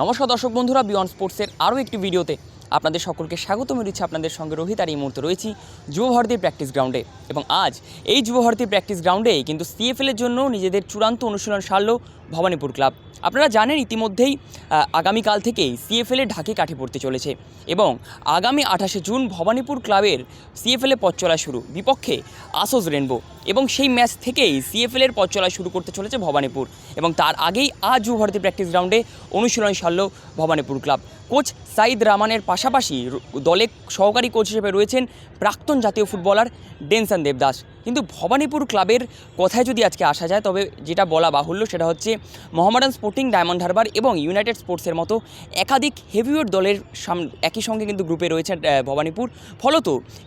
নমস্কার দর্শক বন্ধুরা বিয়ন্ড স্পোর্টসের আরও একটি ভিডিওতে আপনাদের সকলকে স্বাগত মেরেছি আপনাদের সঙ্গে রোহিত আর এই মুহূর্তে রয়েছি যুব ভারতীর প্র্যাকটিস গ্রাউন্ডে এবং আজ এই যুব ভারতীর প্র্যাকটিস গ্রাউন্ডেই কিন্তু সিএফএলের জন্য নিজেদের চূড়ান্ত অনুশীলন সারল ভবানীপুর ক্লাব আপনারা জানেন ইতিমধ্যেই আগামীকাল থেকেই সিএফএলে ঢাকে কাঠি পড়তে চলেছে এবং আগামী আঠাশে জুন ভবানীপুর ক্লাবের সিএফএলে পথ চলা শুরু। বিপক্ষে আসোস রেনবো এবং সেই ম্যাচ থেকেই সিএফএলের পথ চলা শুরু করতে চলেছে ভবানীপুর এবং তার আগেই আজ ভারতী প্র্যাকটিস গ্রাউন্ডে অনুশীলন সারল ভবানীপুর ক্লাব কোচ সাইদ রামানের পাশাপাশি দলে সহকারী কোচ হিসেবে রয়েছেন প্রাক্তন জাতীয় ফুটবলার ডেনসান দেবদাস। কিন্তু ভবানীপুর ক্লাবের কথায় যদি আজকে আসা যায়, তবে যেটা বলা বাহুল্য সেটা হচ্ছে মোহামেডান স্পোর্টিং ডায়মন্ড হারবার এবং ইউনাইটেড স্পোর্টসের মতো একাধিক হেভিওয়েট দলের সাম একই সঙ্গে কিন্তু গ্রুপে রয়েছে ভবানীপুর। ফলত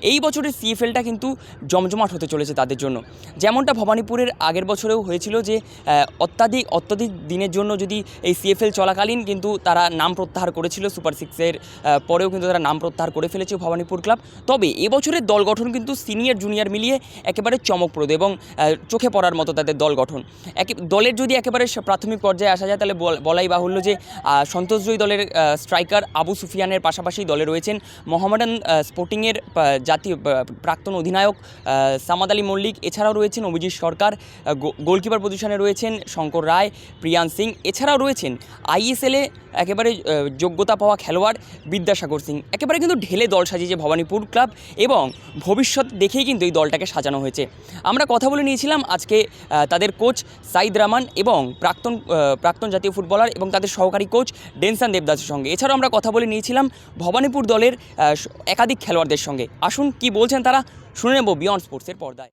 এই বছরের সিএফএলটা কিন্তু জমজমাট হতে চলেছে তাদের জন্য। যেমনটা ভবানীপুরের আগের বছরেও হয়েছিল যে অত্যাধিক অত্যাধিক দিনের জন্য যদি এই সিএফএল চলাকালীন কিন্তু তারা নাম প্রত্যাহার করেছিল সুপার সিক্সের পরেও কিন্তু তারা নাম প্রত্যাহার করে ফেলেছে ভবানীপুর ক্লাব। তবে এবছরের দল গঠন কিন্তু সিনিয়র, জুনিয়র মিলিয়ে একেবারে চমকপ্রদ এবং চোখে পড়ার মতো তাদের দল গঠন। একে, দলের যদি একেবারে প্রাথমিক পর্যায়ে আসা যায়, তাহলে বল- বলাই বাহুল্য যে সন্তোষজয়ী দলের স্ট্রাইকার আবু সুফিয়ানের পাশাপাশি দলে রয়েছেন মোহামেডান স্পোর্টিংয়ের জাতীয় প্রাক্তন অধিনায়ক সামাদ আলী মল্লিক। এছাড়াও রয়েছেন অভিজিৎ সরকার গোলকিপার পজিশনে রয়েছেন শঙ্কর রায়, প্রিয়ান সিং, এছাড়াও রয়েছেন আইএসএলে একেবারে যোগ্যতা পাওয়া খেলোয়াড় বিদ্যাসাগর সিং। একেবারে কিন্তু ঢেলে দল সাজিয়েছে ভবানীপুর ক্লাব এবং ভবিষ্যৎ দেখেই কিন্তু এই দলটাকে সাজানো হয়েছে। আমরা কথা বলে নিয়েছিলাম আজকে তাদের কোচ সাইদ রহমান এবং প্রাক্তন প্রাক্তন জাতীয় ফুটবলার এবং তাদের সহকারী কোচ ডেনসান দেবদাসের সঙ্গে। এছাড়াও আমরা কথা বলে নিয়েছিলাম ভবানীপুর দলের একাধিক খেলোয়াড়দের সঙ্গে। আসুন কি বলছেন তারা? শুনে নেব বিয়ন্ড স্পোর্টসের পর্দায়।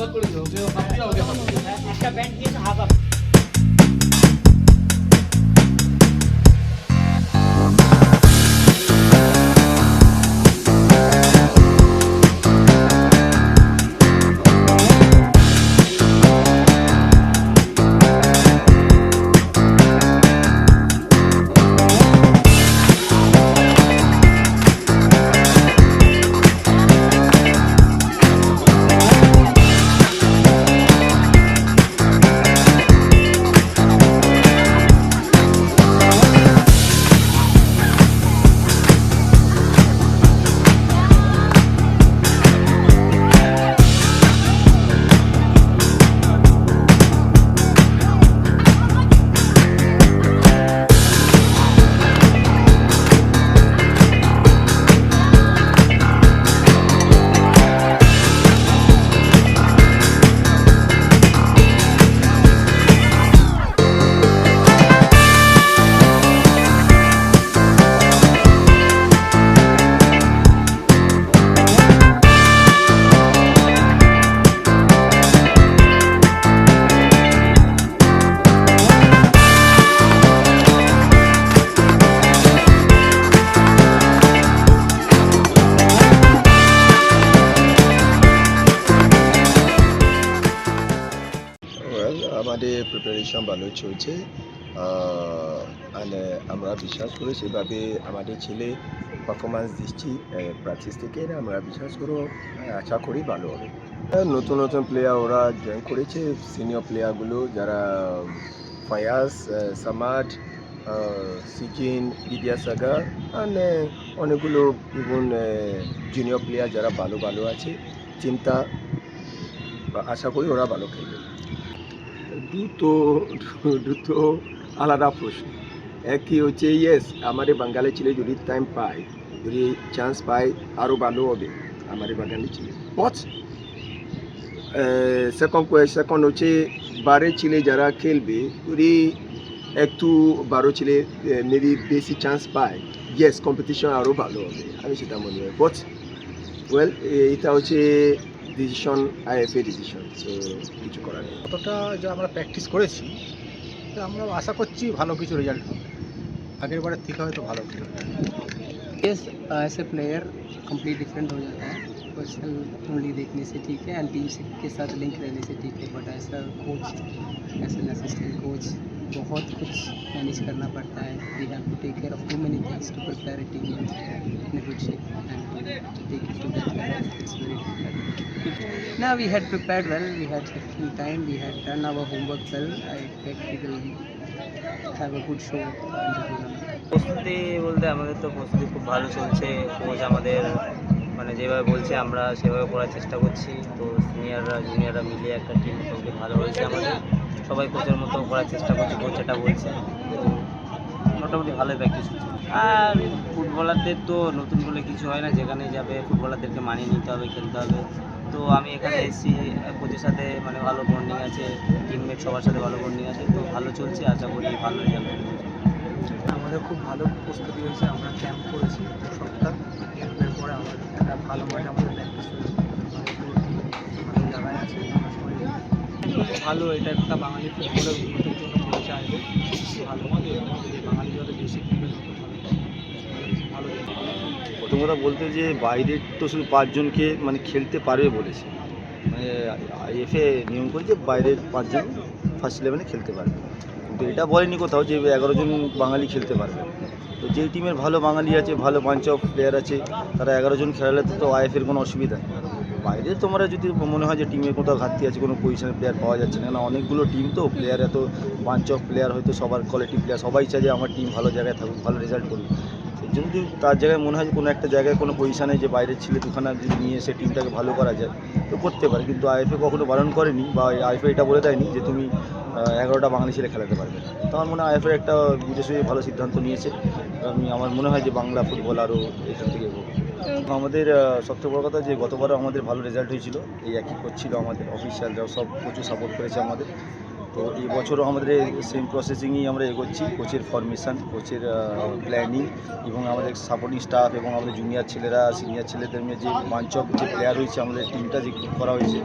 ওয়েল ভালো চলছে। মানে আমরা বিশ্বাস করি সেভাবে আমাদের ছেলে পারফরমেন্স দিচ্ছি প্র্যাকটিস থেকে আমরা বিশ্বাস করো আশা করি ভালো হবে। নতুন নতুন প্লেয়ার ওরা জয়েন করেছে সিনিয়র প্লেয়ারগুলো যারা ফায়াস সামাদ সিজিন বিদ্যাসাগর আহ, অনেকগুলো ইভেন জুনিয়র প্লেয়ার যারা ভালো ভালো আছে চিন্তা আশা করি ওরা ভালো খেলবে। দুটো দুটো আলাদা প্রশ্ন। একই হচ্ছে ইয়েস আমাদের বাঙালি ছেলে যদি টাইম পায়, যদি চান্স পায় আরও ভালো হবে, আমাদের বাঙালি ছেলে। বাট সেকেন্ড সেকেন্ড হচ্ছে, বারে ছেলে যারা খেলবে, যদি একটু বারো ছেলে মেবি বেশি চান্স পায় ইয়েস কম্পিটিশন আরও ভালো হবে, আমি সেটা মনে হয় বাট ওয়েল এটা হচ্ছে ডিসিশন আইএফএ ডিসিশন সো কিছু করার নেই কতটা যে আমরা প্র্যাকটিস করেছি তো আমরা আশা করছি ভালো কিছু রেজাল্ট হবে আগের বারের থেকে হয়তো ভালো কিছু यस ऐसे प्लेयर कंप्लीट डिफरेंट हो जाता है तो पर्सनल ओनली देखने से ठीक है एंड टीम से के साथ लिंक रहने से ठीक है बट ऐसा coach as an assistant coach बहुत कुछ मैनेज करना पड़ता है we have to take care of too many things to prepare a team in a good shape and to take it to that level it's very difficult now we had prepared well we had sufficient time we had done our homework well i expect we will have a good show in the tournament প্রস্তুতি বলতে আমাদের তো প্রস্তুতি খুব ভালো চলছে coach আমাদের মানে যেভাবে বলছে, আমরা সেভাবে করার চেষ্টা করছি। তো সিনিয়ররা জুনিয়ররা মিলে একটা টিম মোটামুটি ভালো হয়েছে আমাদের। সবাই কোচের মতো করার চেষ্টা করছি কোচ যেটা বলছে। তো মোটামুটি ভালোই প্র্যাকটিস হচ্ছে। আর ফুটবলারদের তো নতুন বলে কিছু হয় না, যেখানে যাবে ফুটবলারদেরকে মানিয়ে নিতে হবে, খেলতে হবে। তো আমি এখানে এসেছি কোচের সাথে মানে ভালো বন্ডিং আছে টিমমেট সবার সাথে ভালো বন্ডিং আছে, তো ভালো চলছে, আশা করি ভালো রেজাল্ট আমাদের খুব ভালো প্রস্তুতি হয়েছে, আমরা ক্যাম্প করেছি সপ্তাহ ভালো এটা একটা বাঙালি ফুটবলের উন্নতির জন্য করেছে আগে ভালো। বাঙালি যত বেশি ভালো। প্রথম কথা বলতে যে বাইরের তো শুধু পাঁচজনকে মানে খেলতে পারবে বলেছে। মানে আইএফএ নিয়ম করেছে বাইরের পাঁচজন ফার্স্ট ইলেভেনে খেলতে পারবে। কিন্তু এটা বলেনি কোথাও যে এগারো জন বাঙালি খেলতে পারবে। তো যে টিমের ভালো বাঙালি আছে, ভালো পাঞ্চ অফ প্লেয়ার আছে, তারা এগারো জন খেলালে তো আইএফের কোনো অসুবিধা নেই। বাইরে তোমরা যদি মনে হয় যে টিমে কোথাও ঘাটতি আছে, কোনো পজিশনে প্লেয়ার পাওয়া যাচ্ছে না না, অনেকগুলো টিম তো প্লেয়ার এত পাঞ্চ অফ প্লেয়ার হয়তো সবার কোয়ালিটি প্লেয়ার সবাই চায় যে আমার টিম ভালো জায়গায় থাকুক, ভালো রেজাল্ট করুক। যদি তার জায়গায় মনে হয় কোনো একটা জায়গায় কোনো পজিশনে যে বাইরের ছেলে, দুখানা যদি নিয়ে এসে টিমটাকে ভালো করা যায়, তো করতে পারে। কিন্তু আইএফএ কখনো বারণ করেনি বা আইএফএ এটা বলে দেয়নি যে তুমি এগারোটা বাঙালি ছেলে খেলাতে পারবে তো আমার মনে হয় আইএফএ একটা বুঝে ভালো সিদ্ধান্ত নিয়েছে। আমি, আমার মনে হয় যে বাংলা ফুটবল আরও এখান থেকে এগোবে। আমাদের সবচেয়ে বড় কথা যে গতবারও আমাদের ভালো রেজাল্ট হয়েছিল। এই একই কোচ ছিল আমাদের অফিসিয়ালরাও সব প্রচুর সাপোর্ট করেছে আমাদের। তো এই বছরও আমাদের সেম প্রসেসিংই আমরা এগোচ্ছি কোচের ফরমেশন কোচের প্ল্যানিং এবং আমাদের সাপোর্টিং স্টাফ এবং আমাদের জুনিয়র ছেলেরা সিনিয়র ছেলেদের নিয়ে যে বাঞ্চ যে প্লেয়ার হয়েছে, আমাদের টিমটা যে করা হয়েছে,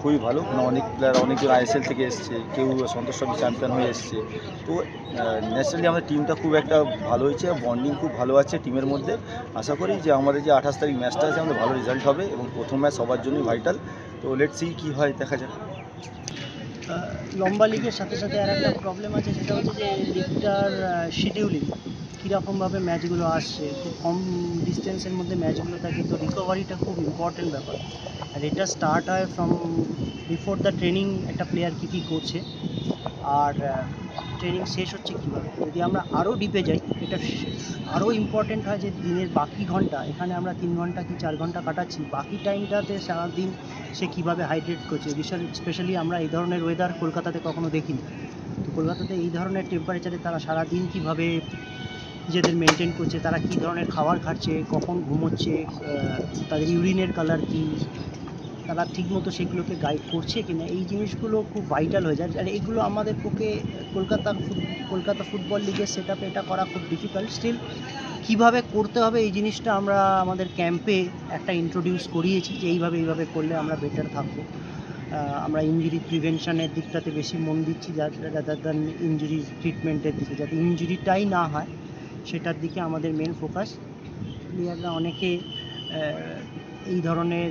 খুবই ভালো। মানে অনেক প্লেয়ার অনেকজন আইএসএল থেকে এসছে, কেউ সন্তোষ ট্রফি চ্যাম্পিয়ন হয়ে এসছে। তো ন্যাচারালি আমাদের টিমটা খুব একটা ভালো হয়েছে বন্ডিং খুব ভালো আছে টিমের মধ্যে। আশা করি যে আমাদের যে আঠাশ তারিখ ম্যাচটা আছে, আমাদের ভালো রেজাল্ট হবে এবং প্রথম ম্যাচ সবার জন্যই ভাইটাল তো লেট সি কী হয়, দেখা যাক। লম্বা লিগের সাথে সাথে আর একটা প্রবলেম আছে, সেটা হচ্ছে যে লিগটার শিডিউলিং কীরকমভাবে ম্যাচগুলো আসছে, খুব কম ডিস্টেন্সের মধ্যে ম্যাচগুলো থাকে, তো রিকভারিটা খুব ইম্পর্টেন্ট ব্যাপার। আর এটা স্টার্ট হয় ফ্রম বিফোর দ্য ট্রেনিং একটা প্লেয়ার কী কী করছে, আর ট্রেনিং শেষ হচ্ছে কীভাবে? যদি আমরা আরও ডিপে যাই এটা আরও ইম্পর্টেন্ট হয় যে দিনের বাকি ঘণ্টা, এখানে আমরা তিন ঘণ্টা কি চার ঘণ্টা কাটাচ্ছি, বাকি টাইমটাতে সারাদিন সে কীভাবে হাইড্রেট করছে বিশাল স্পেশালি আমরা এই ধরনের ওয়েদার কলকাতাতে কখনো দেখিনি। তো কলকাতাতে এই ধরনের টেম্পারেচারে তারা সারাদিন কীভাবে নিজেদের মেনটেন করছে, তারা কী ধরনের খাবার খাচ্ছে, কখন ঘুমোচ্ছে তাদের ইউরিনের কালার কী তারা ঠিকমতো সেগুলোকে গাইড করছে কি না এই জিনিসগুলো খুব ভাইটাল হয়ে যায়। আর এইগুলো আমাদের পক্ষে কলকাতা কলকাতা ফুটবল লিগের সেট এটা করা খুব ডিফিকাল্ট স্টিল কীভাবে করতে হবে এই জিনিসটা আমরা আমাদের ক্যাম্পে একটা ইন্ট্রোডিউস করিয়েছি যে এইভাবে এইভাবে করলে আমরা বেটার থাকব। আমরা ইঞ্জুরি প্রিভেনশনের দিকটাতে বেশি মন দিচ্ছি রাদার দ্যান ইঞ্জুরি ট্রিটমেন্টের দিকে। যাতে ইঞ্জুরিটাই না হয়, সেটার দিকে আমাদের মেন ফোকাস প্লেয়াররা অনেকে এই ধরনের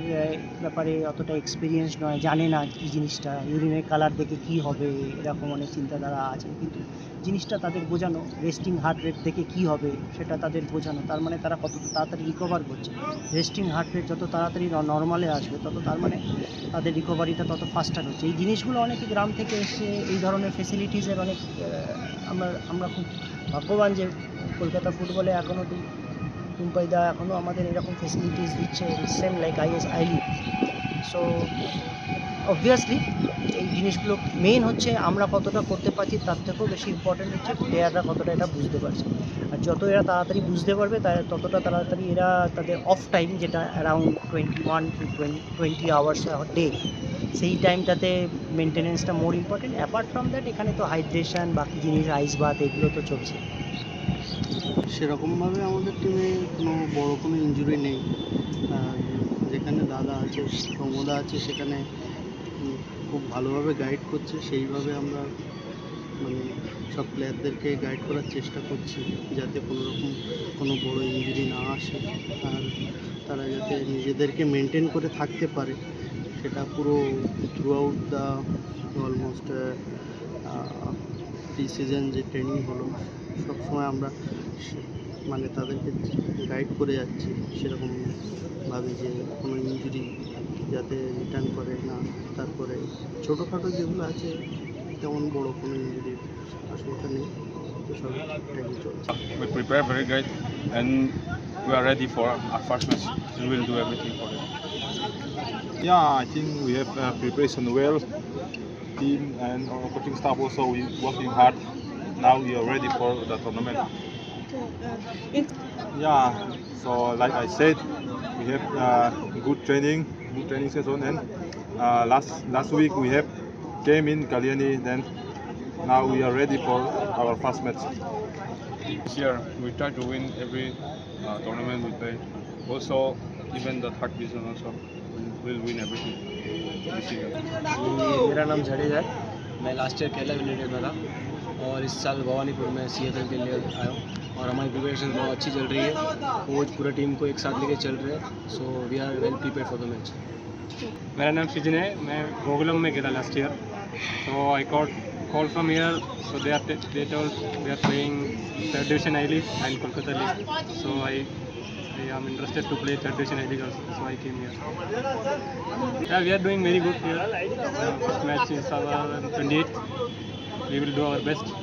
ব্যাপারে অতটা এক্সপিরিয়েন্স নয়, জানে না কী জিনিসটা ইউরিনের কালার দেখে কী হবে, এরকম অনেক চিন্তাধারা আছে, কিন্তু জিনিসটা তাদের বোঝানো রেস্টিং হার্ট রেট দেখে কী হবে সেটা তাদের বোঝানো, তার মানে তারা কত তাড়াতাড়ি রিকভার করছে। রেস্টিং হার্ট রেট যত তাড়াতাড়ি নর্মালে আসবে, তত তার মানে তাদের রিকভারিটা তত ফাস্টার হচ্ছে। এই জিনিসগুলো অনেকে গ্রাম থেকে এসে এই ধরনের ফেসিলিটিসের অনেক আমরা আমরা খুব ভাগ্যবান যে কলকাতা ফুটবলে এখনও টুম্পাইদা এখনও আমাদের এরকম ফেসিলিটিস দিচ্ছে সেম লাইক আইএস আইলি সো অবভিয়াসলি এই জিনিসগুলো মেইন হচ্ছে আমরা কতটা করতে পারছি, তার থেকেও বেশি ইম্পর্টেন্ট হচ্ছে প্লেয়াররা কতটা এটা বুঝতে পারছে। আর যত এরা তাড়াতাড়ি বুঝতে পারবে তাই ততটা তাড়াতাড়ি এরা তাদের অফ টাইম যেটা around twenty one to twenty hours day সেই টাইমটাতে মেনটেনেন্সটা more important apart from that এখানে তো হাইড্রেশন বাকি জিনিস আইস বাথ এগুলো তো চলছে। সেরকমভাবে আমাদের টিমে কোনো বড় কোনো ইনজুরি নেই। যেখানে দাদা আছে, প্রমোদা আছে, সেখানে খুব ভালোভাবে গাইড করছে। সেইভাবে আমরা মানে সব প্লেয়ারদেরকে গাইড করার চেষ্টা করছি, যাতে কোনো রকম কোনো বড় ইনজুরি না আসে। আর তারা যাতে নিজেদেরকে মেনটেন করে থাকতে পারে, সেটা পুরো throughout the almost pre season যে ট্রেনিং হলো। সবসময় আমরা মানে তাদেরকে গাইড করে যাচ্ছি সেরকম ভাবে যে কোনো ইঞ্জুরি যাতে রিটার্ন করে না তারপরে ছোটোখাটো যেগুলো আছে তেমন বড় কোনো ইঞ্জুরির আশঙ্কা নেই তো সব ঠিকঠাকই চলছে We prepare very great and we are ready for our first match. We will do everything for it. Yeah, I think we have uh, preparation well. Team and our coaching staff also we working hard. Now we are ready for the tournament. Yeah, so like I said, we have uh, good training, good training session, and uh, last last week we have came in Kalyani. Then now we are ready for our first match. This year we try to win every uh, tournament we play. Also, even the third division also, we'll, we'll win everything this year. मेरा नाम जडेजा है मैं last year Kerala United में था और इस साल भवानीपुर में सीएसएल के लिए आया हूँ। और हमारी प्रिपरेशन बहुत अच्छी चल रही है। कोच पूरा टीम को एक साथ लेके चल रहे हैं। So we are well prepare for the match मेरा नाम सिजन है। मैं गोकुलम में गया लास्ट ईयर तो I caught call from year so they are they are playing third division I league and Kolkata league so I to play third division I league also, so I came here. Yeah, we are doing very good here. Uh, first match is our 28th. We will do our best.